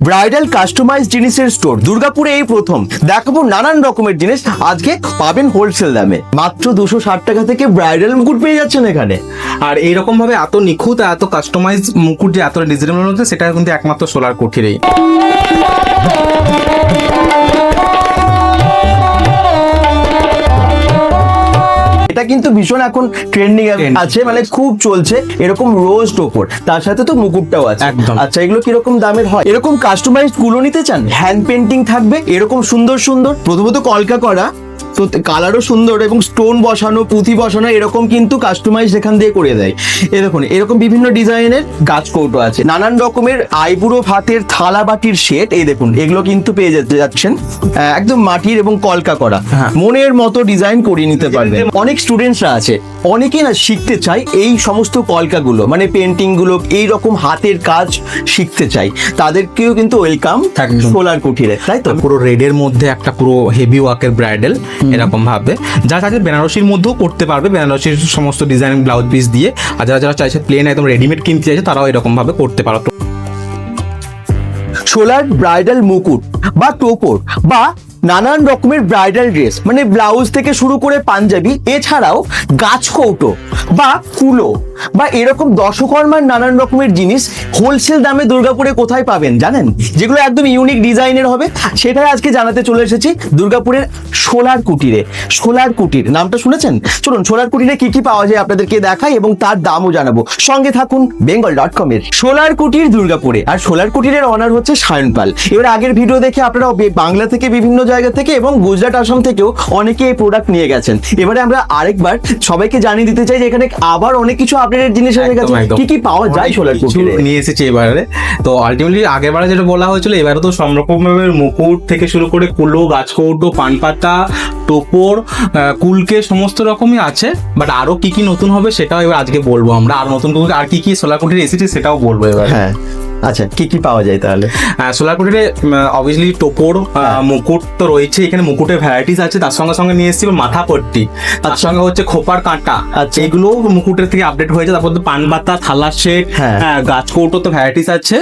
Bridal customise জিনিসের store দুর্গাপুরে এই প্রথম। দেখাবো নানান রকমের জিনিস, আজকে পাবেন হোলসেল দামে। মাত্র দুশো ষাট টাকা থেকে ব্রাইডাল মুকুট পেয়ে যাচ্ছেন এখানে। আর এইরকম ভাবে এত নিখুঁত এত কাস্টমাইজ মুকুট যে এত ডিজাইনের মধ্যে, সেটা কিন্তু একমাত্র সোলার কুঠিরেই। এটা কিন্তু ভীষণ এখন ট্রেন্ডিং আছে মানে খুব চলছে এরকম রোজ ওপর। তার সাথে তো মুকুটটাও আছে। একদম। আচ্ছা এগুলো কীরকম দামের হয়? এরকম কাস্টমাইজগুলো নিতে চান? হ্যান্ড পেন্টিং থাকবে এরকম সুন্দর সুন্দর। প্রথমত কলকা করা তো কালারও সুন্দর এবং স্টোন বসানো পুঁথি বসানো এরকম কিন্তু কাস্টমাইজ এখান দিয়ে করে দেয়। এ দেখুন এরকম বিভিন্ন ডিজাইনের গাছ কৌটো আছে। নানান রকমের আইবুড়ো ভাতের থালা বাটির সেট এই দেখুন এগুলো কিন্তু পেয়ে যেতে যাচ্ছেন একদম মাটির এবং কলকা করা। হ্যাঁ। মনের মতো ডিজাইন করিয়ে নিতে পারবেন। অনেক স্টুডেন্টসরা আছে অনেকেই না শিখতে চায় এই সমস্ত কলকাগুলো মানে পেন্টিংগুলো এই রকম হাতের কাজ শিখতে চাই তাদেরকেও কিন্তু ওয়েলকাম সোলার কুঠিরে তাই তো? পুরো রেডের মধ্যে একটা পুরো হেভি ওয়ার্কের ব্রাইডাল এরকম ভাবে। যারা চাইছে বেনারসির মধ্যেও করতে পারবে বেনারসির সমস্ত ডিজাইন ব্লাউজ পিস দিয়ে। আর যারা যারা চাইছে প্লেন একদম রেডিমেড কিনতে চাইছে তারাও এরকম ভাবে করতে পারো। সোলার ব্রাইডাল মুকুট বা টোপর বা নানান রকমের ব্রাইডাল ড্রেস মানে ব্লাউজ থেকে শুরু করে পাঞ্জাবি এছাড়াও গাছ কৌটো বা কুলো বা এরকম দশকর্মার নানান রকমের জিনিস হোলসেল দামে দুর্গাপুরে কোথায় পাবেন, জানেন? যেগুলো একদম ইউনিক ডিজাইনের হবে। সেটাই আজকে জানাতে চলে এসেছি দুর্গাপুরের সোলার কুটিরে। সোলার কুটির, নামটা শুনেছেন? চলুন, সোলার কুটিরে কি কি পাওয়া যায় আপনাদেরকে দেখাই এবং তার দামও জানাব। সঙ্গে থাকুন বেঙ্গল ডট কম এর। সোলার কুটির দুর্গাপুরে। আর সোলার কুটিরের অনার হচ্ছে সায়ন পাল। এবার আগের ভিডিও দেখে আপনারা বাংলা থেকে বিভিন্ন জায়গা থেকে এবং গুজরাট, আসাম থেকেও অনেকে এই প্রোডাক্ট নিয়ে গেছেন। এবারে আমরা আরেকবার সবাইকে জানিয়ে দিতে চাই যে এখানে আবার অনেক কিছু আপডেটেড জিনিস হয়ে গেছে। কি কি পাওয়া যায় সোলার কিছু নিয়ে এসেছে এবারে। তো আলটিমেটলি আগের বারে যেটা বলা হয়েছিল এবারে তো সব রকমের মুকুট থেকে শুরু করে কুলো গাছ কৌটো পান পাতা টোপর কুলকে সমস্ত রকমই আছে বাট আরও কি কি নতুন হবে সেটাও এবার আজকে বলব আমরা। আর নতুন আর কি কি সোলার কুটির এসেছে সেটাও বলব এবার। হ্যাঁ আচ্ছা কি কি পাওয়া যায় তাহলে? সোলার কুটিরে অবভিয়াসলি টোপর মুকুট তো রয়েছে এখানে মুকুটের ভ্যারাইটিস আছে তার সঙ্গে সঙ্গে নিয়ে এসেছি মাথা পট্টি তার সঙ্গে হচ্ছে খোপার কাঁটা আচ্ছা। এগুলো মুকুটের থেকে আপডেট হয়েছে তারপর তো পান পাতা থালা সেট হ্যাঁ। গাছ কৌটো তো ভ্যারাইটিস আছে।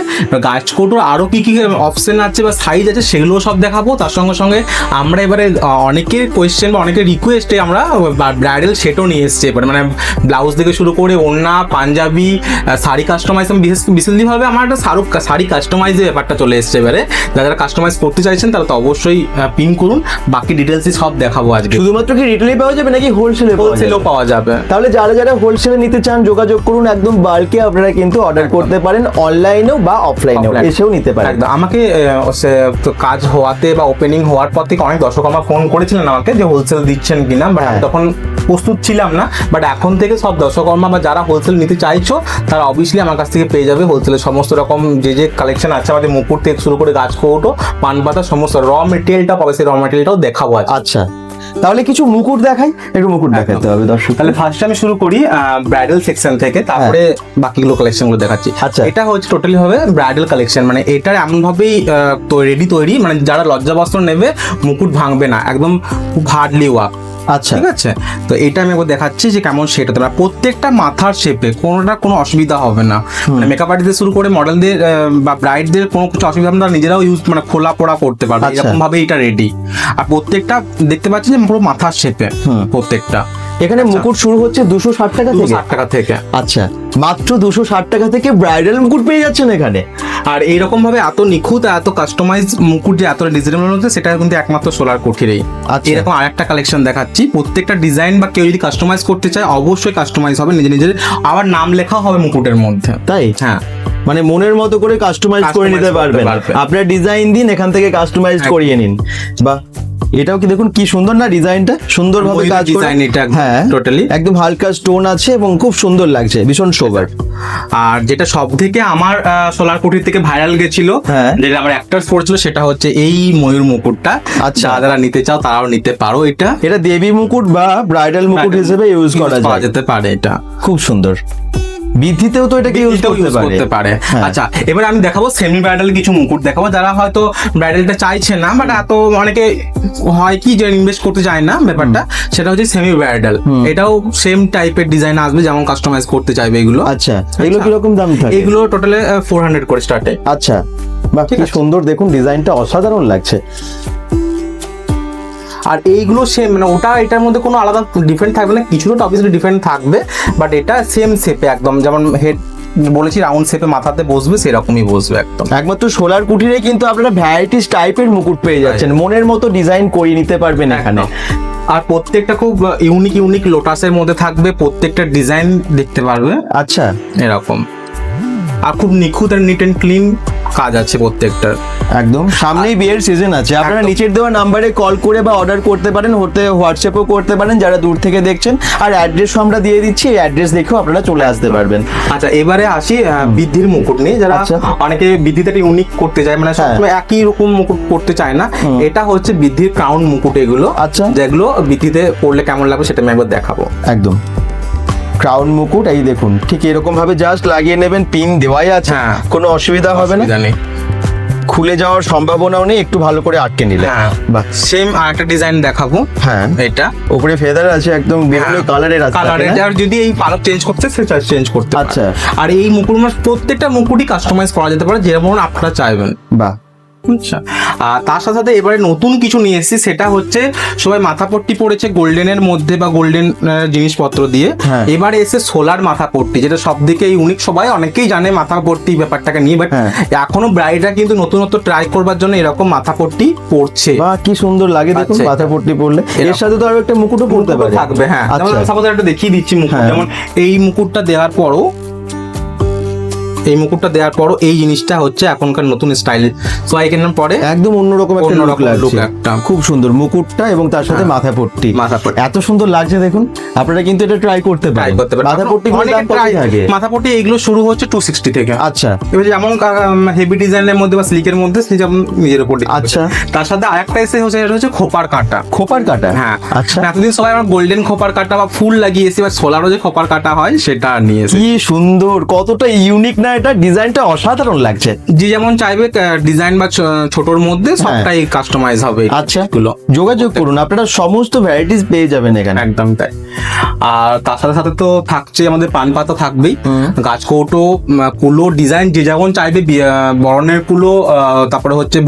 গাছ কৌটোর আরও কি কি অপশন আছে বা সাইজ আছে সেগুলো সব দেখাবো তার সঙ্গে সঙ্গে আমরা এবারে অনেকের কোয়েশ্চেন বা অনেকের রিকোয়েস্টে আমরা ব্রাইডাল সেটও নিয়ে এসেছি এবারে। মানে ব্লাউজ থেকে শুরু করে ওড়না পাঞ্জাবি শাড়ি কাস্টমাইজ আমি বিশেষ বিশেষভাবে আমার একটা শাড়ি শাড়ি কাস্টমাইজের ব্যাপারটা চলে এসেছে এবারে। যারা যারা কাস্টমাইজ করতে চাইছেন তারা তো অবশ্যই পিন করুন। বাকি ডিটেলসই সব দেখাবো আজকে। শুধুমাত্র কি রিটেলে পাওয়া যাবে নাকি হোলসেলে হোলসেলও পাওয়া যাবে। তাহলে যারা যারা হোলসেলে নিতে চান যোগাযোগ করুন একদম বাল্কে আপনারা কিন্তু অর্ডার করতে পারেন অনলাইনেও বা অফলাইনেও এসেও নিতে পারেন। একদম। আমাকে কাজ হওয়াতে বা ওপেনিং হওয়ার পর থেকে অনেক দর্শক আমার ফোন করেছিলেন আমাকে যে হোলসেল দিচ্ছেন কিনা বাট আমি তখন প্রস্তুত ছিলাম না বাট এখন থেকে সব দর্শকর্মা বা যারা হোলসেল নিতে চাইছো তারা অবভিয়াসলি আমার কাছ থেকে পেয়ে যাবে হোলসেলের সমস্ত রকম যে যে কালেকশন আছে আমাদের মুকুট থেকে শুরু করে গাছ কৌটো পান পাতা সমস্ত র মেটেরিয়ালটা পাবে সেই র মেটেরিয়ালটাও দেখাবো আচ্ছা। তাহলে কিছু মুকুট দেখাই একটু মুকুট দেখাতে হবে দর্শক তাহলে ফার্স্ট আমি শুরু করি ব্রাইডাল সেকশন থেকে তারপরে বাকিগুলো কালেকশনগুলো দেখাচ্ছি হ্যাঁ। আচ্ছা। এটা হচ্ছে টোটালি হবে ব্রাইডাল কালেকশন মানে এটা এমন ভাবেই রেডি তৈরি মানে যারা লজ্জা বস্ত্র নেবে মুকুট ভাঙবে না একদম খুব হার্ডলি ওয়াক আচ্ছা। ঠিক আছে? তো এটা আমি একবার দেখাচ্ছি যে কেমন সেট হতে পারে প্রত্যেকটা মাথার শেপে কোনোটা কোনো অসুবিধা হবে না। মানে মেকআপ আর্টিস্ট শুরু করে মডেলদের বা ব্রাইডদের কোনো কিছু অসুবিধা তারা নিজেরাও ইউজ মানে খোলা পোড়া করতে পারবে। আচ্ছা। এরকম ভাবে এটা রেডি আর প্রত্যেকটা দেখতে পাচ্ছি যে পুরো মাথার শেপে। প্রত্যেকটা। এখানে মুকুট শুরু হচ্ছে দুশো ষাট টাকা থেকে। টাকা থেকে। আচ্ছা মাত্র দুশো ষাট টাকা থেকে ব্রাইডাল মুকুট পেয়ে যাচ্ছেন এখানে। আর এইরকম ভাবে এত নিখুঁত এত কাস্টমাইজ মুকুট যে এত ডিজাইনের মধ্যে সেটা কিন্তু একমাত্র সোলার কুঠিরেই আচ্ছা। এরকম আরেকটা কালেকশন দেখাচ্ছি। প্রত্যেকটা ডিজাইন বা কেউ যদি কাস্টমাইজ করতে চায় অবশ্যই কাস্টমাইজ হবে নিজে নিজের। আবার নাম লেখা হবে মুকুটের মধ্যে। তাই? হ্যাঁ। মানে মনের মতো করে কাস্টমাইজ করে নিতে পারবেন। আপনার ডিজাইন দিন এখান থেকে কাস্টমাইজ করিয়ে নিন। বা এটাও কি দেখুন কি সুন্দর না ডিজাইনটা? সুন্দর ভাবে ময়ূরের কাজ design এটা হ্যাঁ টোটালি একদম হালকা স্টোন আছে এবং খুব সুন্দর লাগছে ভীষণ সোবার আর যেটা সব থেকে আমার সোলার কুটির থেকে ভাইরাল গেছিল হ্যাঁ। যেটা আমার অ্যাক্টার্স পড়ছিল সেটা হচ্ছে এই ময়ূর মুকুটটা। আচ্ছা। যারা নিতে চাও তারাও নিতে পারো এটা। এটা দেবী মুকুট বা ব্রাইডাল মুকুট হিসেবে ইউজ করা যেতে পারে এটা। খুব সুন্দর। বৃদ্ধিতেও তো এটাকে ইউজ করতে পারে। হ্যাঁ। আচ্ছা এবার আমি দেখাবো সেমি ব্রাইডাল কিছু মুকুট। দেখাবো যারা হয়তো ব্রাইডালটা চাইছে না বাট এত অনেকে হয় কি যে ইনভেস্ট করতে চায় না ব্যাপারটা সেটা হচ্ছে সেমি ব্রাইডাল এটাও সেম টাইপের ডিজাইন আসবে যেমন কাস্টমাইজ করতে চাইবে এগুলো। আচ্ছা এগুলো আচ্ছা। কীরকম দাম থাকে? এগুলো টোটালে ফোর হান্ড্রেড করে স্টার্টে আচ্ছা বা ঠিক কি। সুন্দর। দেখুন ডিজাইনটা অসাধারণ লাগছে। আর এইগুলো সেম মানে ওটা এটার মধ্যে কোনো আলাদা ডিফারেন্ট থাকবে না কিছুটা অবভিয়াসলি ডিফারেন্ট থাকবে বাট এটা সেম শেপে একদম যেমন হেড বলেছি রাউন্ড শেপে মাথাতে বসবে সেরকমই বসবে একদম। একমাত্র সোলার কুটিরে কিন্তু আপনারা ভ্যারাইটিস টাইপের মুকুট পেয়ে যাচ্ছেন মনের মতো ডিজাইন করিয়ে নিতে পারবেন এখানে। আর প্রত্যেকটা খুব ইউনিক ইউনিক লোটাসের মধ্যে থাকবে প্রত্যেকটা ডিজাইন দেখতে পারবে। আচ্ছা। এরকম। আর খুব নিখুঁত আর নিট অ্যান্ড ক্লিন কাজ আছে প্রত্যেকটার। একদম সামনেই বিয়ের সিজন আছে। আপনারা। নিচের দেওয়া নাম্বারে কল করে বা অর্ডার করতে পারেন হতে হোয়াটসঅ্যাপও করতে পারেন যারা দূর থেকে দেখছেন। আর অ্যাড্রেসও আমরা দিয়ে দিচ্ছি এই অ্যাড্রেস দেখেও আপনারা চলে আসতে পারবেন। আচ্ছা এবারে আসি বৃদ্ধির মুকুট নিয়ে। যারা আচ্ছা। অনেকে বৃদ্ধিতে ইউনিক করতে চায় মানে হ্যাঁ। সবসময় একই রকম মুকুট করতে চায় না। এটা হচ্ছে বৃদ্ধির ক্রাউন মুকুট এগুলো। আচ্ছা। যেগুলো বৃদ্ধিতে পড়লে কেমন লাগবে সেটা আমি একবার দেখাবো। একদম। ক্রাউন মুকুট এই দেখুন ঠিক এরকম ভাবে জাস্ট লাগিয়ে নেবেন পিন দেওয়াই আছে হ্যাঁ। কোনো অসুবিধা হবে না। খুলে যাওয়ার সম্ভাবনাও নেই একটু ভালো করে আটকে নিলে। হ্যাঁ সেম আরেকটা ডিজাইন দেখাবো। হ্যাঁ। এটা। উপরে ফেদার আছে একদম বিভিন্ন কালারের আছে কালারের আর যদি এই পালক চেঞ্জ করতে সেটা চেঞ্জ করতে আচ্ছা। আর এই মুকুট প্রত্যেকটা মুকুটই কাস্টমাইজ করা যেতে পারে যেমন আপনারা চাইবেন। বাহ। আচ্ছা। আর তার সাথে সাথে এবারে নতুন কিছু নিয়ে এসেছি সেটা হচ্ছে সবাই মাথাপট্টি পড়েছে গোল্ডেনের মধ্যে বা গোল্ডেন জিনিসপত্র দিয়ে। হ্যাঁ। এবারে এসে সোলার মাথাপট্টি যেটা সব দিকে ইউনিক সবাই অনেকেই জানে মাথাপট্টি ব্যাপারটাকে নিয়ে বাট হ্যাঁ। এখনও ব্রাইডরা কিন্তু নতুনত্ব ট্রাই করবার জন্য এরকম মাথাপট্টি পড়ছে বাহ কি সুন্দর লাগে দেখুন আচ্ছা। মাথা পট্টি পরলে। এর সাথে তো আরও একটা মুকুটও মুকুটও পারে। থাকবে হ্যাঁ। আচ্ছা। সাপোজ একটা দেখিয়ে দিচ্ছি মুকুট। হ্যাঁ। যেমন এই মুকুটটা দেওয়ার পরও এই মুকুটটা দেওয়ার পরও এই জিনিসটা হচ্ছে এখনকার নতুন স্টাইল। সো এখানে পরে একদম অন্যরকম একটা লুক লাগছে। একটা। খুব সুন্দর মুকুটটা এবং তার সাথে হ্যাঁ। মাথা পট্টি মাথা পট্টি। এত সুন্দর লাগছে দেখুন। আপনারা কিন্তু এটা ট্রাই করতে পারেন। মাথা পট্টি দাম কত থাকে? মাথাপট্টি এইগুলো শুরু হচ্ছে টু সিক্সটি থেকে। আচ্ছা। এবার যেমন হেভি ডিজাইনের মধ্যে বা স্লিকের মধ্যে সে যেমন নিজের উপর আচ্ছা। তার সাথে আরেকটা এসে হচ্ছে এটা হচ্ছে খোপার কাটা। খোপার কাটা? হ্যাঁ। আচ্ছা। এতদিন সবাই আমার গোল্ডেন খোপার কাটা বা ফুল লাগিয়েছি বা সোলারও যে খোপার কাটা হয় সেটা নিয়ে কি সুন্দর কতটা ইউনিক না এটা ডিজাইনটা অসাধারণ লাগছে। যে যেমন চাইবে ডিজাইন বা ছোটর মধ্যে সবটাই কাস্টমাইজ হবে হ্যাঁ। আচ্ছা। যোগাযোগ করুন আপনারা সমস্ত ভ্যারাইটিস পেয়ে যাবেন এখানে। একদম তাই। আর তার সাথে সাথে তো থাকছে আমাদের পান পাতা থাকবেই। হুম। গাছ কৌটো কুলো ডিজাইন যে যেমন চাইবে বরণের কুলো তারপরে হচ্ছে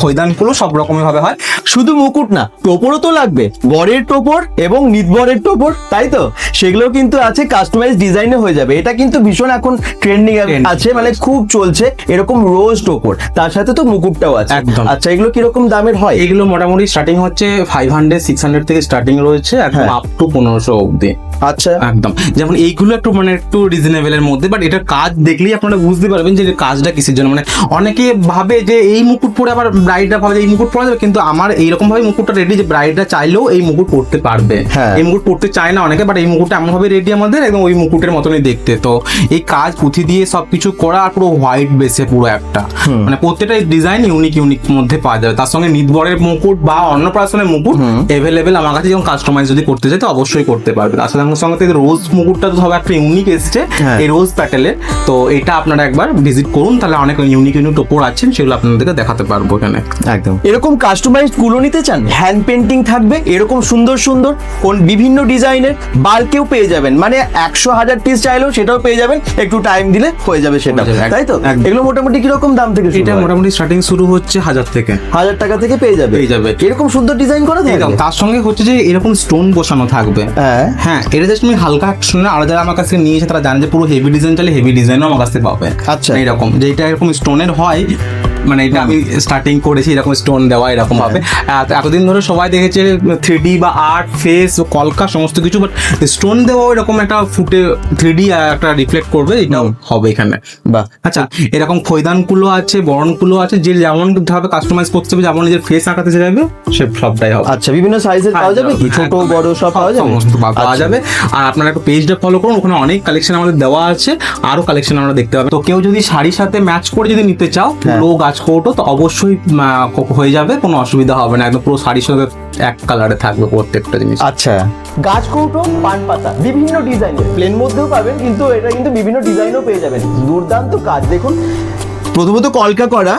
খৈদান কুলো সব রকমের ভাবে হয়। শুধু মুকুট না টোপরও তো লাগবে। বরের টোপর এবং নিতবরের টোপর তাই তো? সেগুলো কিন্তু আছে কাস্টমাইজ ডিজাইনে হয়ে যাবে। এটা কিন্তু ভীষণ এখন ট্রেন্ডিং আছে মানে খুব চলছে এরকম রোজ টোপর। তার সাথে তো মুকুটটাও আছে। একদম। আচ্ছা এগুলো কীরকম দামের হয়? এগুলো মোটামুটি স্টার্টিং হচ্ছে ফাইভ হান্ড্রেড সিক্স হান্ড্রেড থেকে স্টার্টিং রয়েছে একদম হ্যাঁ। আপ টু পনেরোশো অব্দি আচ্ছা। একদম। যেমন এইগুলো একটু মানে একটু মধ্যে বাট এটার কাজ দেখলেই আপনারা বুঝতে পারবেন যে কাজটা কিসের জন্য। মানে অনেকে ভাবে যে এই মুকুট পরে আবার ব্রাইডরা ভাবে যে এই মুকুট পরা যাবে কিন্তু আমার এইরকম ভাবে মুকুটটা রেডি যে ব্রাইডরা চাইলেও এই মুকুট পরতে পারবে। হ্যাঁ। এই মুকুট পরতে চায় না অনেকে বাট এই মুকুটটা এমন ভাবে রেডি আমাদের একদম ওই মুকুটের মতনই দেখতে। তো এই কাজ পুঁথি দিয়ে সবকিছু করা আর পুরো হোয়াইট বেসে পুরো একটা। মানে প্রত্যেকটা ডিজাইন ইউনিক ইউনিক মধ্যে পাওয়া যাবে। তার সঙ্গে নিদবরের মুকুট বা অন্নপ্রাশনের মুকুট এভেলেবেল আমার কাছে যেমন কাস্টমাইজ যদি করতে চাই তো অবশ্যই করতে পারবে। তার সঙ্গে সঙ্গে রোজ মুকুটটা তো সব একটা ইউনিক এসছে হ্যাঁ। এই রোজ প্যাটেলের তো এটা আপনারা একবার ভিজিট করুন তাহলে অনেক ইউনিক ইউনিক টোপর আছেন সেগুলো আপনাদেরকে দেখাতে পারব এখানে। একদম। এরকম কাস্টমাইজডগুলো নিতে চান হ্যান্ড পেন্টিং থাকবে এরকম সুন্দর সুন্দর কোন বিভিন্ন ডিজাইনের বাল্কেও পেয়ে যাবেন। মানে একশো হাজার পিস চাইলেও সেটাও পেয়ে যাবেন একটু টাইম দিলে হয়ে যাবে সেটা। তাই তো? এগুলো মোটামুটি কীরকম দাম থেকে এটা মোটামুটি স্টার্টিং শুরু হচ্ছে হাজার থেকে। হাজার টাকা থেকে পেয়ে যাবে। পেয়ে যাবে। এরকম সুন্দর ডিজাইন করা থাকে তার সঙ্গে হচ্ছে যে এরকম স্টোন বসানো থাকবে। হ্যাঁ। হ্যাঁ এটা জাস্ট তুমি হালকা শুনে আর যারা আমার কাছে নিয়েছে তারা জানে যে পুরো হেভি ডিজাইন চাইলে হেভি ডিজাইনও আমার কাছে পাবে। আচ্ছা। এরকম যে এটা এরকম স্টোনের হয় মানে এটা আমি স্টার্টিং করেছি এরকম স্টোন দেওয়া এরকম হ্যাঁ। ভাবে। এতদিন ধরে সবাই দেখেছে থ্রি ডি বা আর্ট ফেস কলকা সমস্ত কিছু বাট স্টোন দেওয়াও এরকম একটা ফুটে থ্রি ডি একটা রিফ্লেক্ট করবে এটাও হবে এখানে। বাহ আচ্ছা এরকম খৈদানগুলো আছে বরণগুলো আছে যে যেমন ভাবে কাস্টমাইজ করতে হবে যেমন নিজের ফেস আঁকাতে যাবে সে সবটাই হবে। আচ্ছা বিভিন্ন সাইজের পাওয়া যাবে কি? ছোট বড় সব পাওয়া যাবে? সমস্ত পাওয়া আচ্ছা। যাবে। আর আপনারা একটু পেজটা ফলো করুন ওখানে অনেক কালেকশন আমাদের দেওয়া আছে আরও কালেকশন আমরা দেখতে পাবেন তো কেউ যদি শাড়ির সাথে ম্যাচ করে যদি নিতে চাও হ্যাঁ। পুরো গাছ কৌটো তো অবশ্যই আহ, হয়ে যাবে কোনো অসুবিধা হবে না একদম পুরো শাড়ির সাথে এক কালারে থাকবে প্রত্যেকটা জিনিস। আচ্ছা। গাছ কৌটো পান পাতা বিভিন্ন ডিজাইনের প্লেন মধ্যেও পাবেন কিন্তু এটা কিন্তু বিভিন্ন ডিজাইনও পেয়ে যাবেন। দুর্দান্ত কাজ দেখুন। প্রথমত কলকা করা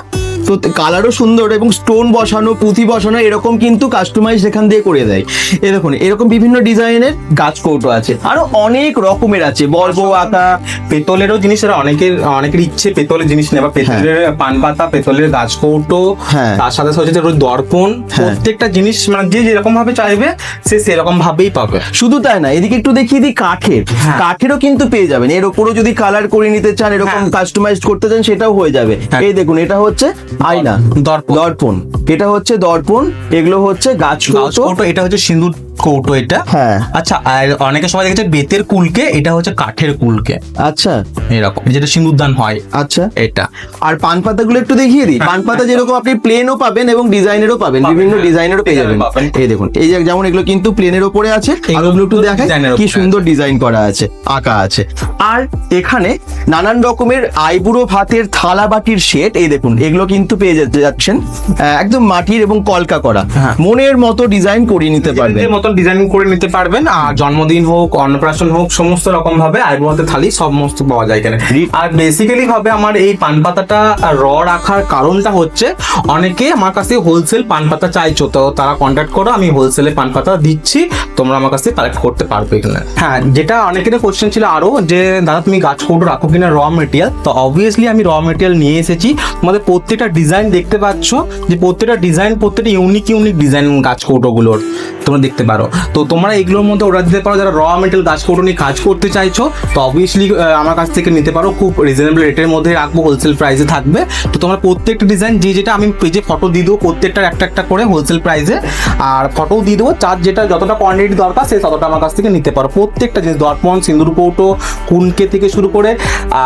তো কালারও সুন্দর এবং স্টোন বসানো পুঁথি বসানো এরকম কিন্তু কাস্টমাইজ এখান দিয়ে করে দেয়। এ দেখুন এরকম বিভিন্ন ডিজাইনের গাছ কৌটো আছে। আরও অনেক রকমের আছে। বর্গ আঁকা পেতলেরও জিনিস এরা অনেকের অনেকের ইচ্ছে পেতলের জিনিস নেবা পেতলের পান পাতা পেতলের গাছ কৌটো হ্যাঁ। তার সাথে সাথে দর্পণ। প্রত্যেকটা জিনিস মানে যে যেরকম ভাবে চাইবে সে সেরকম ভাবেই পাবে। শুধু তাই না এদিকে একটু দেখিয়ে দিই কাঠের। হ্যাঁ। কাঠেরও কিন্তু পেয়ে যাবেন। এর উপরও যদি কালার করে নিতে চান এরকম হ্যাঁ। কাস্টমাইজ করতে চান সেটাও হয়ে যাবে। হ্যাঁ। এই দেখুন এটা হচ্ছে আয়না দর্পণ। দর্পণ। এটা হচ্ছে দর্পণ এগুলো হচ্ছে গাছ এটা হচ্ছে সিঁদুর। কৌটো এটা। হ্যাঁ। আচ্ছা আর অনেকে সবাই দেখেছে বেতের কুলকে এটা হচ্ছে কাঠের কুলকে। আচ্ছা। এরকম যেটা সিঁদুরদান হয়। আচ্ছা। এটা। আর পান পাতাগুলো একটু দেখিয়ে দিই। পান পাতা যেরকম আপনি প্লেনও পাবেন এবং ডিজাইনেরও পাবেন বিভিন্ন হ্যাঁ। ডিজাইনেরও পেয়ে যাবেন। এই দেখুন এই যে যেমন এগুলো কিন্তু প্লেনের ওপরে আছে এগুলো একটু দেখায় কি সুন্দর ডিজাইন করা আছে আঁকা আছে। আর এখানে নানান রকমের আইবুড়ো ভাতের থালা বাটির সেট এই দেখুন এগুলো কিন্তু পেয়ে যাচ্ছেন। একদম মাটির এবং কলকা করা। হ্যাঁ। মনের মতো ডিজাইন করিয়ে নিতে পারবেন। মতন ডিজাইন করে নিতে পারবেন আর জন্মদিন হোক অন্নপ্রাশন হোক সমস্ত রকম ভাবে আইবুড়োতে থালি সমস্ত পাওয়া যায় এখানে। আর বেসিক্যালি ভাবে আমার এই পান পাতাটা র রাখার কারণটা হচ্ছে অনেকে আমার কাছে হোলসেল পান পাতা চাইছো তো তারা কন্ট্যাক্ট করো আমি হোলসেলে পান পাতা দিচ্ছি তোমরা আমার কাছে কালেক্ট করতে পারবে এখানে। হ্যাঁ যেটা অনেকের কোশ্চেন ছিল আরও যে দাদা তুমি গাছ কৌটো রাখো কিনা র মেটেরিয়াল তো অবভিয়াসলি আমি র মেটেরিয়াল নিয়ে এসেছি। তোমাদের প্রত্যেকটা ডিজাইন দেখতে পাচ্ছ যে প্রত্যেকটা ডিজাইন প্রত্যেকটা ইউনিক ইউনিক ডিজাইন গাছ কৌটোগুলোর তোমরা দেখতে পারো। তো তোমরা এগুলোর মধ্যে অর্ডার দিতে পারো, যারা র মেটেরিয়াল গাছ কৌটো নিয়ে কাজ করতে চাইছো, তো অবভিয়াসলি আমার কাছ থেকে নিতে পারো। খুব রিজনেবল রেটের মধ্যে রাখব হোলসেল প্রাইসে থাকবে। তো তোমরা প্রত্যেকটা ডিজাইন যে যেটা আমি পেজে ফটো দিয়ে দেবো, প্রত্যেকটার একটা একটা করে হোলসেল প্রাইসে আর ফটো দিয়ে দেবো চার যেটা যতটা কোয়ান্টিটি দরকার, সে ততটা আমার কাছ থেকে নিতে পারো। প্রত্যেকটা জিনিস, দর্পণ, সিন্দুর কৌটো, কুনকে থেকে শুরু করে,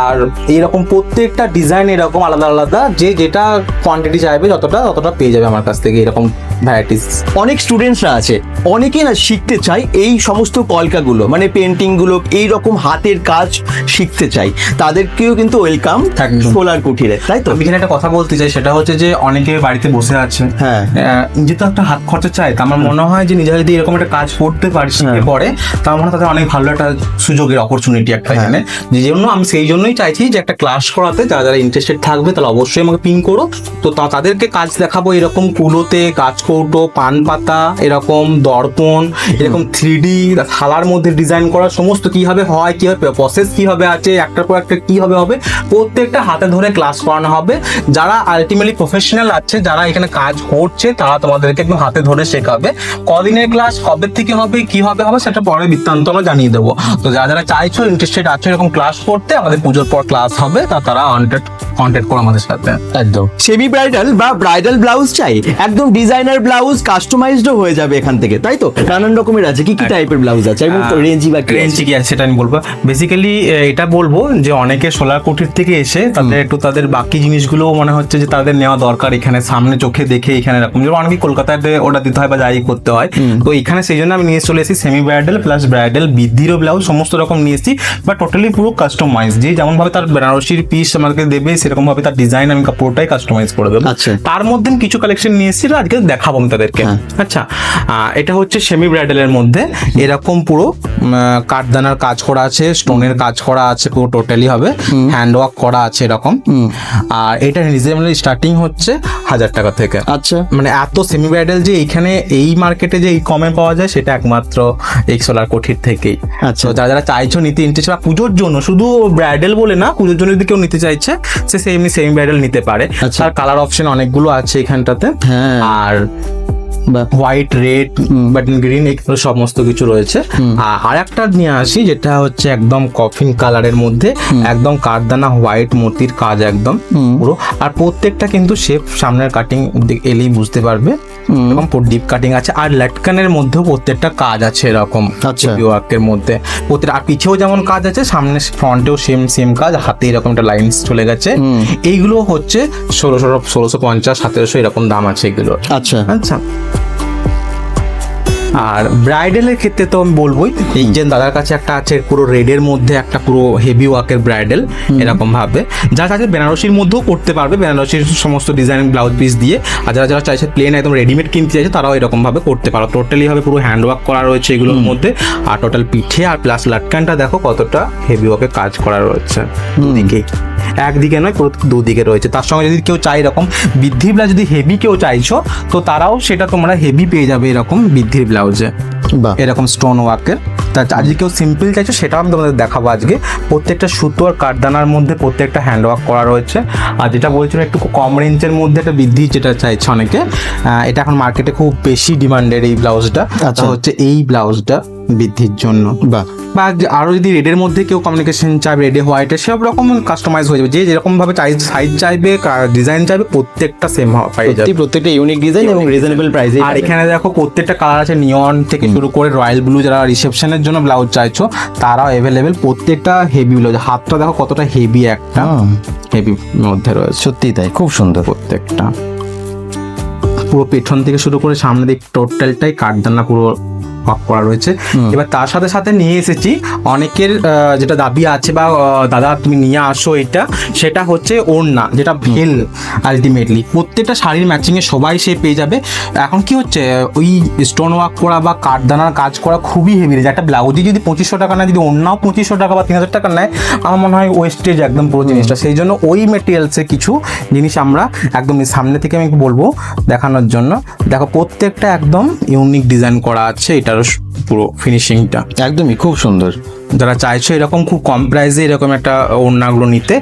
আর এরকম প্রত্যেকটা ডিজাইন এরকম আলাদা আলাদা, যে যেটা কোয়ান্টিটি চাইবে, যতটা, ততটা পেয়ে যাবে আমার কাছ থেকে এরকম ভ্যারাইটিস অনেক স্টুডেন্টসরা আছে অনেকেই না শিখতে চায় এই সমস্ত কলকাগুলো মানে পেন্টিংগুলো এই রকম হাতের কাজ শিখতে চাই তাদেরকেও কিন্তু ওয়েলকাম সোলার কুঠিরে তাই তো এখানে একটা কথা বলতে চাই সেটা হচ্ছে যে অনেকে বাড়িতে বসে আছে হ্যাঁ। আহ, নিজে তো একটা হাত খরচা চাই তা আমার মনে হয় যে নিজেরা যদি এরকম একটা কাজ করতে পারি শিখে হ্যাঁ। পরে তা আমার মনে হয় তাদের অনেক ভালো একটা সুযোগের অপরচুনিটি একটা হ্যাঁ। এখানে যে জন্য আমি সেই জন্যই চাইছি যে একটা ক্লাস করাতে যারা যারা ইন্টারেস্টেড থাকবে তাহলে অবশ্যই আমাকে পিন করো তো তাদেরকে কাজ দেখাবো এরকম কুলোতে গাছ কৌটো পান পাতা এরকম দর্পণ এরকম থ্রি ডি থালার মধ্যে ডিজাইন করা সমস্ত কীভাবে হয় কীভাবে প্রসেস কীভাবে আছে একটার পর একটা কীভাবে হবে প্রত্যেকটা হাতে ধরে ক্লাস করানো হবে। যারা আলটিমেটলি প্রফেশনাল আছে যারা এখানে কাজ করছে তারা তোমাদেরকে একদম হাতে ধরে শেখাবে। কদিনের ক্লাস কবে থেকে হবে কীভাবে হবে সেটা পরে বৃত্তান্ত আমরা জানিয়ে দেবো। তো যারা যারা চাইছো ইন্টারেস্টেড আছো এরকম ক্লাস করতে আমাদের পুজোর পর ক্লাস হবে তা তারা কন্ট্যাক্ট কন্ট্যাক্ট করো আমাদের সাথে। একদম। সেমি ব্রাইডাল বা ব্রাইডাল ব্লাউজ চাই। একদম ডিজাইনার ব্লাউজ কাস্টমাইজডও হয়ে যাবে এখান থেকে তাই তো? নানান রকমের আছে কি কি টাইপের ব্লাউজ আছে? এবং রেঞ্জি বা রেঞ্জ? কি আছে সেটা আমি বলব। বেসিক্যালি এটা বলব যে অনেকে সোলার কোটির থেকে এসে তাদের একটু তাদের বাকি জিনিসগুলো মনে হচ্ছে যে তাদের নেওয়া দরকার এখানে সামনে চোখে দেখে এখানে এরকম। যেমন অনেকে কলকাতাতে ওটা দিতে হয় বা যাই করতে হয়। তো এখানে সেই জন্য আমি নিয়ে চলে এসেছি সেমি ব্রাইডাল প্লাস ব্রাইডাল বৃদ্ধিরও ব্লাউজ সমস্ত রকম নিয়ে এসেছি বা টোটালি পুরো কাস্টমাইজ যে যেমন ভাবে তার বেনারসির পিস আমাকে দেবে সেরকম ভাবে তার ডিজাইন আমি কাপড়টাই কাস্টমাইজ করে দেবো। আচ্ছা। তার মধ্যে কিছু কালেকশন নিয়ে এসেছি আজকে দেখাবো। আমি তাদেরকে। হ্যাঁ। আচ্ছা এটা হচ্ছে সেমি ব্রাইডালের মধ্যে। এরকম পুরো কাঠদানার কাজ করা আছে স্টোনের কাজ করা আছে পুরো টোটালি হবে। হ্যান্ড ওয়ার্ক করা আছে এরকম। আর এটা রিজনেবল স্টার্টিং হচ্ছে হাজার টাকা থেকে। আচ্ছা। মানে এত সেমি ব্রাইডাল যে এইখানে এই মার্কেটে যে এই কমে পাওয়া যায় সেটা একমাত্র এই সোলার কোঠির থেকেই। আচ্ছা। যারা যারা চাইছো নিতে ইন্টারেস্ট বা পুজোর জন্য শুধু ব্রাইডাল বলে না পুজোর জন্য যদি কেউ নিতে চাইছে সে সেমনি সেমি ব্রাইডাল নিতে পারে। আচ্ছা। তার কালার অপশন অনেকগুলো আছে এখানটাতে। হ্যাঁ। আর বা হোয়াইট রেড বাটন গ্রিন এগুলো সমস্ত কিছু রয়েছে। আর আরেকটা নিয়ে আসি যেটা হচ্ছে একদম কফিন কালারের মধ্যে একদম কাঠদানা হোয়াইট মতির কাজ একদম পুরো। আর প্রত্যেকটা কিন্তু শেপ সামনের কাটিং এলেই বুঝতে পারবে। এরকম ডিপ কাটিং আছে। আর লাটকানের মধ্যেও প্রত্যেকটা কাজ আছে এরকম আচ্ছা। ওয়ার্কের মধ্যে। প্রত্যেক আর পিছেও যেমন কাজ আছে সামনে ফ্রন্টেও সেম সেম কাজ হাতে এরকম একটা লাইন্স চলে গেছে। এইগুলো হচ্ছে ষোলোশো ষোলোশো পঞ্চাশ সতেরোশো এরকম দাম আছে এগুলো আচ্ছা। আচ্ছা। আর ব্রাইডালের ক্ষেত্রে তো আমি বলবোই এই যে দাদার কাছে একটা আছে পুরো রেডের মধ্যে একটা পুরো হেভি ওয়ার্কের ব্রাইডাল এরকম ভাবে। যারা চাইছে বেনারসির মধ্যেও করতে পারবে বেনারসির সমস্ত ডিজাইন ব্লাউজ পিস দিয়ে। আর যারা যারা চাইছে প্লেন একদম রেডিমেড কিনতে চাইছে তারাও এরকম ভাবে করতে পারো। টোটালি ভাবে পুরো হ্যান্ড ওয়ার্ক করা রয়েছে এগুলোর মধ্যে। আর টোটাল পিঠে আর প্লাস লাটকানটা দেখো কতটা হেভি ওয়ার্কে কাজ করা রয়েছে। দুদিকেই একদিকে নয় দুদিকে রয়েছে। তার সঙ্গে যদি কেউ চাই এরকম বৃদ্ধি ব্লাউজ যদি হেভি কেউ চাইছো তো তারাও সেটা তোমরা হেভি পেয়ে যাবে এরকম বৃদ্ধির ব্লাউজে এরকম স্টোন ওয়ার্কের তা আজকে কেউ সিম্পল চাইছো সেটাও আমি তোমাদের দেখাবো আজকে। প্রত্যেকটা সুতো আর কাঠদানার মধ্যে প্রত্যেকটা হ্যান্ড ওয়ার্ক করা রয়েছে। আর যেটা বলছিল একটু কম রেঞ্জের মধ্যে একটা বৃদ্ধি যেটা চাইছে অনেকে। এটা এখন মার্কেটে খুব বেশি ডিমান্ডেড এই ব্লাউজটা আচ্ছা। হচ্ছে এই ব্লাউজটা বৃদ্ধির জন্য বা যে আরও যদি রেডের মধ্যে কেউ কমিউনিকেশন চাইবে রেডে হোয়াইটে সব রকম কাস্টমাইজ হয়ে যাবে। যে যেরকম ভাবে সাইজ সাইজ চাইবে ডিজাইন চাইবে প্রত্যেকটা সেম পাই যাবে। প্রত্যেকটা ইউনিক ডিজাইন এবং রিজনেবল প্রাইসে আর এখানে দেখো প্রত্যেকটা কালার আছে নিয়ন থেকে শুরু করে রয়্যাল ব্লু যারা রিসেপশনের জন্য ব্লাউজ চাইছো তারাও অ্যাভেলেবেল প্রত্যেকটা হেভি ব্লাউজ হাতটা দেখো কতটা হেভি একটা হেভি মধ্যে রয়েছে। সত্যি তাই খুব সুন্দর। প্রত্যেকটা। পুরো পেছন থেকে শুরু করে সামনে দিক টোটালটাই কাঠদানা পুরো ওয়ার্ক করা রয়েছে। এবার তার সাথে সাথে নিয়ে এসেছি অনেকের আহ, যেটা দাবি আছে বা দাদা তুমি নিয়ে আসো এটা সেটা হচ্ছে ওড়না যেটা ভেল আলটিমেটলি প্রত্যেকটা শাড়ির ম্যাচিংয়ে সবাই সে পেয়ে যাবে। এখন কি হচ্ছে ওই স্টোন ওয়ার্ক করা বা কাঠদানার কাজ করা খুবই হেভি রয়েছে একটা ব্লাউজই যদি পঁচিশশো টাকা নেয় যদি অন্যও পঁচিশশো টাকা বা তিন হাজার টাকা নেয় আমার মনে হয় ওয়েস্টেজ একদম পুরো জিনিসটা। সেই জন্য ওই মেটেরিয়ালসে কিছু জিনিস আমরা একদম সামনে থেকে আমি বলব দেখানোর জন্য। দেখো প্রত্যেকটা একদম ইউনিক ডিজাইন করা আছে এটারও পুরো ফিনিশিংটা একদমই খুব সুন্দর। যারা চাইছো এরকম খুব কম প্রাইসে এরকম একটা ওড়নাগুলো নিতে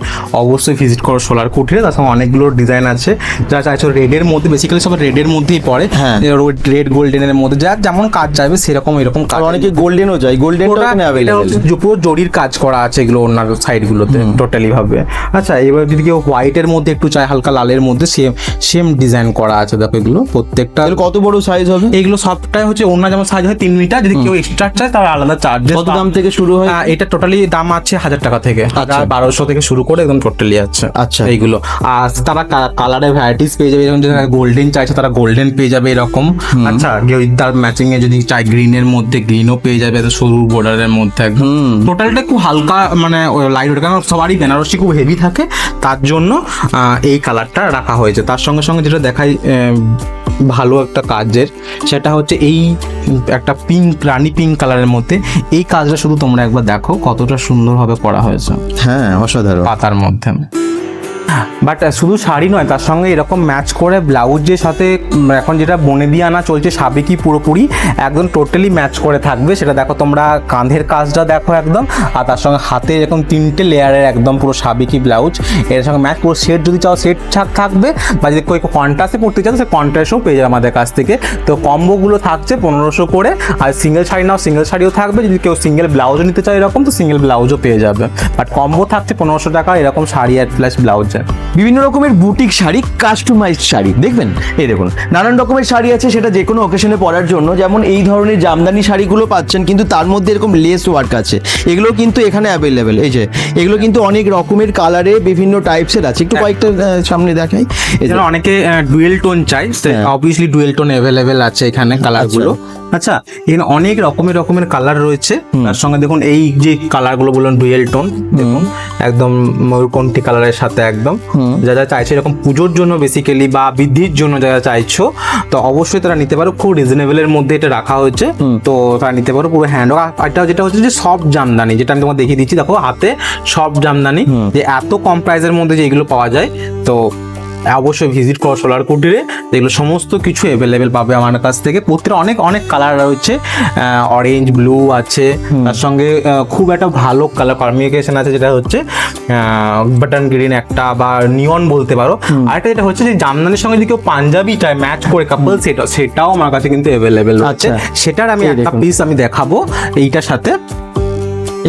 অবশ্যই ভিজিট করো সোলার কুটিরে তার সঙ্গে অনেকগুলো ডিজাইন আছে। যারা চাইছো রেডের মধ্যে বেসিক্যালি সব রেডের মধ্যেই পড়ে। হ্যাঁ। রেড গোল্ডেনের মধ্যে যার যেমন কাজ চাইবে সেরকম এরকম কাজ অনেকে গোল্ডেনও যায় যে পুরো জরির কাজ করা আছে এগুলো ওনার সাইডগুলোতে টোটালি ভাবে। আচ্ছা এবার যদি কেউ হোয়াইটের মধ্যে একটু চায় হালকা লালের মধ্যে সেম সেম ডিজাইন করা আছে দেখো এগুলো প্রত্যেকটা কত বড় সাইজ হবে? এগুলো সবটাই হচ্ছে ওনার যেমন সাইজ হয় তিন মিটার যদি কেউ এক্সট্রা চায় তার আলাদা চার্জেস কত দাম থেকে শুরু হয় এটা টোটালি দাম আছে হাজার টাকা থেকে। হাজার বারোশো থেকে শুরু করে একদম টোটালি আছে আচ্ছা। এইগুলো। আর তারা কালারের ভ্যারাইটিস পেয়ে যাবে এরকম যারা গোল্ডেন চাইছে তারা গোল্ডেন পেয়ে যাবে এরকম। আচ্ছা তার ম্যাচিং এ যদি চাই গ্রিনের মধ্যে গ্রিনও পেয়ে যাবে এত সরু বর্ডারের মধ্যে একদম। টোটালটা খুব হালকা মানে লাইট ওয়েট কারণ সবারই বেনারসি খুব হেভি থাকে। তার জন্য এই কালারটা রাখা হয়েছে। তার সঙ্গে সঙ্গে যেটা দেখাই ভালো একটা কাজের সেটা হচ্ছে এই একটা পিঙ্ক রানি পিঙ্ক কালারের মধ্যে। এই কাজটা শুধু তোমরা একবার দেখো কতটা সুন্দরভাবে করা হয়েছে। হ্যাঁ অসাধারণ। পাতার মধ্যে। বাট শুধু শাড়ি নয়, তার সঙ্গে এরকম ম্যাচ করে ব্লাউজের সাথে এখন যেটা বনে দিয়ে আনা চলছে সাবেকি পুরোপুরি একদম টোটালি ম্যাচ করে থাকবে। সেটা দেখো তোমরা কাঁধের কাজটা দেখো একদম, আর তার সঙ্গে হাতে এরকম তিনটে লেয়ারের একদম পুরো সাবেকি ব্লাউজ। এর সঙ্গে ম্যাচ পুরো সেট যদি চাও সেট ছাক থাকবে। বা যদি কেউ কন্ট্রাস্টে পড়তে চাও, সে কন্ট্রাস্টও পেয়ে যাবে আমাদের কাছ থেকে। তো কম্বোগুলো থাকছে পনেরোশো করে, আর সিঙ্গেল শাড়ি নাও সিঙ্গেল শাড়িও থাকবে। যদি কেউ সিঙ্গেল ব্লাউজও নিতে চায় এরকম, তো সিঙ্গেল ব্লাউজও পেয়ে যাবে। বাট কম্বো থাকছে পনেরোশো টাকা, এরকম শাড়ি আর প্লাস ব্লাউজে বিভিন্ন রকমের বুটিক শাড়ি কাস্টমাইজড শাড়ি। দেখবেন? এই দেখুন নানান রকমের শাড়ি আছে সেটা যে কোনো অকেশনে পরার জন্য। যেমন এই ধরনের জামদানি শাড়িগুলো পাচ্ছেন কিন্তু তার মধ্যে এরকম লেস ওয়ার্ক আছে। এগুলো কিন্তু এখানে অ্যাভেলেবেল এই যে এগুলো কিন্তু অনেক রকমের কালারে বিভিন্ন টাইপসের আছে। একটু কয়েকটা সামনে দেখাই। এজন্য অনেকে ডুয়েল টোন চাই। অবভিয়াসলি ডুয়েল টোন অ্যাভেলেবেল আছে এখানে কালারগুলো আচ্ছা এখানে অনেক রকমের রকমের কালার রয়েছে। তার সঙ্গে দেখুন এই যে কালারগুলো বললাম ডুয়েল টোন দেখুন একদম ময়ূরকণ্ঠী কালারের সাথে একদম। যারা চাইছে এরকম পুজোর জন্য বেসিক্যালি বা বৃদ্ধির জন্য যারা চাইছো তো অবশ্যই তারা নিতে পারো। খুব রিজনেবলের মধ্যে এটা রাখা হয়েছে। তো তারা নিতে পারো পুরো হ্যান্ড এটা যেটা হচ্ছে যে সব জামদানি যেটা আমি তোমাকে দেখিয়ে দিচ্ছি দেখো হাতে সব জামদানি। যে এত কম প্রাইসের মধ্যে যে এগুলো পাওয়া যায় তো অবশ্যই ভিজিট করো সোলার কুটিরে যেগুলো সমস্ত কিছু অ্যাভেলেবেল পাবে আমার কাছ থেকে। প্রত্যেকটা অনেক অনেক কালার রয়েছে। অরেঞ্জ ব্লু আছে। তার সঙ্গে খুব একটা ভালো কালার কমিউনিকেশন আছে যেটা হচ্ছে বাটন গ্রিন একটা বা নিয়ন বলতে পারো। আরেকটা যেটা হচ্ছে যে জামদানির সঙ্গে যদি কেউ পাঞ্জাবি চায় ম্যাচ করে কাপল সেটা সেটাও আমার কাছে কিন্তু অ্যাভেলেবেল রয়েছে। আচ্ছা। সেটার আমি একটা পিস আমি দেখাবো এইটার সাথে।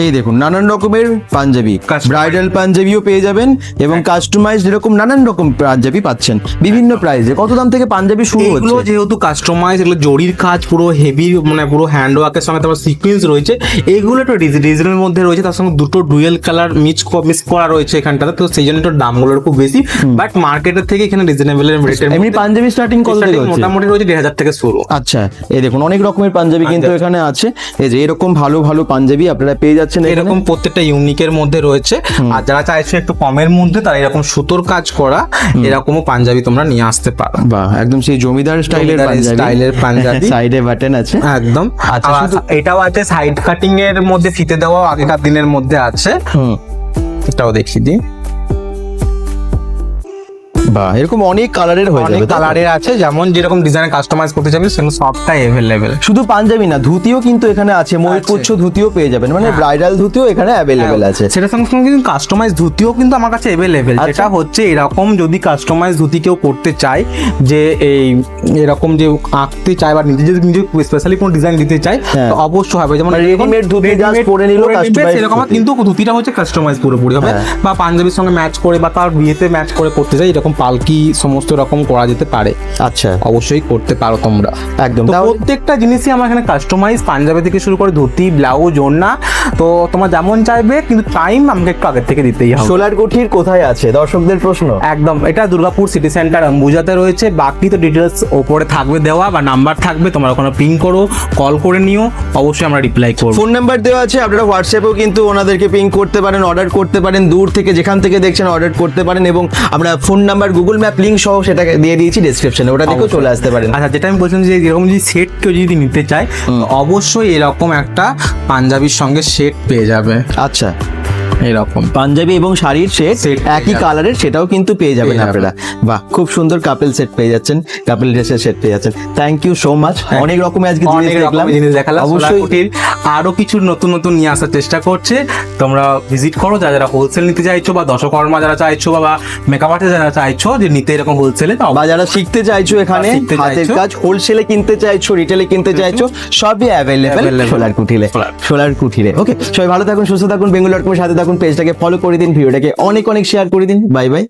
এই দেখুন নানান রকমের পাঞ্জাবি ব্রাইডাল পাঞ্জাবিও পেয়ে যাবেন এবং কাস্টমাইজ এরকম নানান রকম পাঞ্জাবি পাচ্ছেন বিভিন্ন প্রাইসে কত দাম থেকে পাঞ্জাবি শুরু এগুলো হচ্ছে? যেহেতু কাস্টমাইজ এগুলো জরির কাজ পুরো হেভি মানে পুরো হ্যান্ড ওয়ার্কের সঙ্গে তারপর সিকোয়েন্স রয়েছে। এগুলো একটু ডিজাইনের মধ্যে রয়েছে তার সঙ্গে দুটো ডুয়েল কালার মিক্স মিক্স করা রয়েছে এখানটাতে তো সেই জন্য একটু দামগুলো খুব বেশি। বাট মার্কেটের থেকে এখানে রিজনেবল রেটের এমনি পাঞ্জাবি স্টার্টিং কত থেকে মোটামুটি রয়েছে দেড় হাজার থেকে শুরু। আচ্ছা এই দেখুন অনেক রকমের পাঞ্জাবি কিন্তু এখানে আছে। এই যে এরকম ভালো ভালো পাঞ্জাবি আপনারা পেয়ে যাচ্ছেন এরকম প্রত্যেকটা ইউনিকের মধ্যে রয়েছে। আর যারা চাইছে একটু কমের মধ্যে তারা এরকম সুতোর কাজ করা এরকমও পাঞ্জাবি তোমরা নিয়ে আসতে পারো। বা একদম সেই জমিদার স্টাইলের স্টাইলের পাঞ্জাবি। সাইডে বাটন আছে। একদম। আচ্ছা, শুধু- এটাও আছে সাইড কাটিং এর মধ্যে ফিতে দেওয়া আগেকার দিনের মধ্যে আছে। এটাও দেখিয়ে দিই। বাহ এরকম অনেক কালারের হয়ে যাবে কালারের আছে যেমন যেরকম ডিজাইন কাস্টমাইজ করতে চাইবে সেগুলো সবটাই অ্যাভেলেবেল শুধু পাঞ্জাবি না ধুতিও কিন্তু এখানে আছে ময়ূরপুচ্ছ ধুতিও পেয়ে যাবেন মানে হ্যাঁ। ব্রাইডাল ধুতিও এখানে অ্যাভেলেবেল আছে সেটার সঙ্গে সঙ্গে কিন্তু কাস্টমাইজ ধুতিও কিন্তু আমার কাছে অ্যাভেলেবেল আচ্ছা। যেটা হচ্ছে এরকম যদি কাস্টমাইজ ধুতি কেউ করতে চায় যে এই এরকম যে আঁকতে চায় বা নিজে যদি নিজে স্পেশালি কোনো ডিজাইন দিতে চায় হ্যাঁ। তো অবশ্যই হবে যেমন মানে ready-made ধুতি ready-made পরে নিলো, সেরকম ধুতি। কিন্তু ধুতিটা হচ্ছে কাস্টমাইজ পুরোপুরি হবে হ্যাঁ। বা পাঞ্জাবির সঙ্গে ম্যাচ করে বা তার বিয়েতে ম্যাচ করে করতে চাই এরকম পালকি সমস্ত রকম করা যেতে পারে। আচ্ছা। অবশ্যই করতে পারো তোমরা। একদম। তো প্রত্যেকটা জিনিসই আমার এখানে কাস্টমাইজ পাঞ্জাবি থেকে শুরু করে ধুতি ব্লাউজ ওড়না তো তোমার যেমন চাইবে কিন্তু টাইম আমাকে একটু আগের থেকে দিতেই হবে। সোলার কুঠির কোথায় আছে? দর্শকদের প্রশ্ন। একদম। এটা দুর্গাপুর সিটি সেন্টার অম্বুজাতে রয়েছে। বাকি তো ডিটেলস ওপরে থাকবে দেওয়া বা নাম্বার থাকবে তোমরা ওখানে পিং করো কল করে নিও অবশ্যই আমরা রিপ্লাই করব। ফোন নাম্বার দেওয়া আছে আপনারা হোয়াটসঅ্যাপেও কিন্তু ওনাদেরকে পিং করতে পারেন অর্ডার করতে পারেন দূর থেকে যেখান থেকে দেখছেন অর্ডার করতে পারেন এবং আমরা phone number Google map link সহ সেটাকে দিয়ে দিয়েছি ডিসক্রিপশনে ওটা দেখেও চলে আসতে পারেন আচ্ছা যেটা আমি বলছিলাম যে এরকম যদি সেট কেউ যদি নিতে চায় অবশ্যই এরকম একটা পাঞ্জাবির সঙ্গে সেট পেয়ে যাবে। আচ্ছা। এরকম। পাঞ্জাবি এবং শাড়ির সেট একই কালারের সেটাও কিন্তু পেয়ে যাবেন আপনারা। বাহ খুব সুন্দর কাপেল সেট পেয়ে যাচ্ছেন কাপেল ড্রেসের সেট পেয়ে যাচ্ছেন। থ্যাংক ইউ সো মাচ অনেক রকমের আজকে জিনিস দেখলাম। জিনিস দেখালাম। অবশ্যই আরও কিছু নতুন নতুন নিয়ে আসার চেষ্টা করছে। তোমরা ভিজিট করো যারা যারা হোলসেল নিতে চাইছো বা দশকর্মা যারা চাইছো বা মেকআপ আর্টিস্ট যারা চাইছো যে নিতে এরকম হোলসেলে বা যারা শিখতে চাইছো এখানে হাতের কাজ হোলসেলে কিনতে চাইছো রিটেলে কিনতে চাইছো সবই অ্যাভেলেবেল। সোলার কুঠিরে সোলার। কুঠিরে ওকে সবাই ভালো থাকুন সুস্থ থাকুন বেঙ্গল ডট সাথে থাকুন। পেজটাকে ফলো করে দিন ভিডিওটাকে অনেক অনেক শেয়ার করে দিন। Bye bye